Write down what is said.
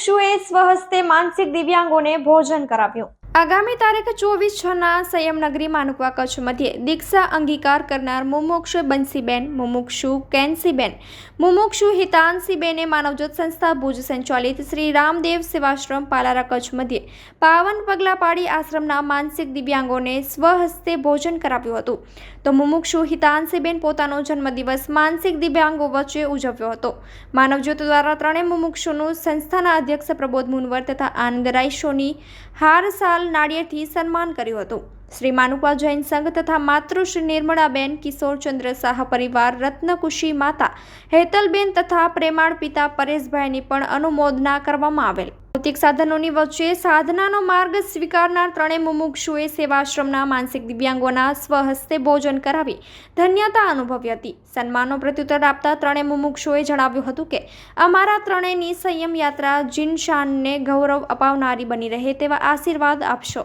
મુમુક્ષુએ સ્વહસ્તે માનસિક દિવ્યાંગોને ભોજન કરાવ્યું. આગામી તારીખ ચોવીસ છના સંયમનગરી માનુકવા કચ્છ મધ્યે દીક્ષા અંગીકાર કરનાર મુમુક્ષુ બંસીબેન મુમુક્ષુ કેન્સીબેન, મુમુક્ષુ હિતાંશીબેને માનવજ્યોત સંસ્થા ભુજ સંચાલિત શ્રી રામદેવ સેવાશ્રમ પાલારા કચ્છ મધ્યે પાવન પગલાં પાડી આશ્રમના માનસિક દિવ્યાંગોને સ્વહસ્તે ભોજન કરાવ્યું હતું. તો મુમુક્ષુ હિતાંશીબેન પોતાનો જન્મદિવસ માનસિક દિવ્યાંગો વચ્ચે ઉજવ્યો હતો. માનવજ્યોત દ્વારા ત્રણેય મુમુક્ષુનું સંસ્થાના અધ્યક્ષ પ્રબોધ મુનવર તથા આનંદરાય શોની હાર સાલ નાળિયેરથી સન્માન કર્યું હતું. શ્રી માનુપા જૈન સંઘ તથા માતૃશ્રી નિર્મળાબેન કિશોરચંદ્ર શાહ પરિવાર, રત્નકુશી માતા, હેતલબેન તથા પ્રેમાળ પિતા પરેશભાઈની પણ અનુમોદના કરવામાં આવેલ. ભૌતિક સાધનોની વચ્ચે સાધનાનો માર્ગ સ્વીકારનાર ત્રણેય મુમુક્ષુએ સેવાશ્રમના માનસિક દિવ્યાંગોના સ્વહસ્તે ભોજન કરાવી ધન્યતા અનુભવી હતી. સન્માનનો પ્રત્યુત્તર આપતા ત્રણેય મુમુક્ષુએ જણાવ્યું હતું કે, અમારા ત્રણેયની સંયમ યાત્રા જીન શાનને ગૌરવ અપાવનારી બની રહે તેવા આશીર્વાદ આપશો.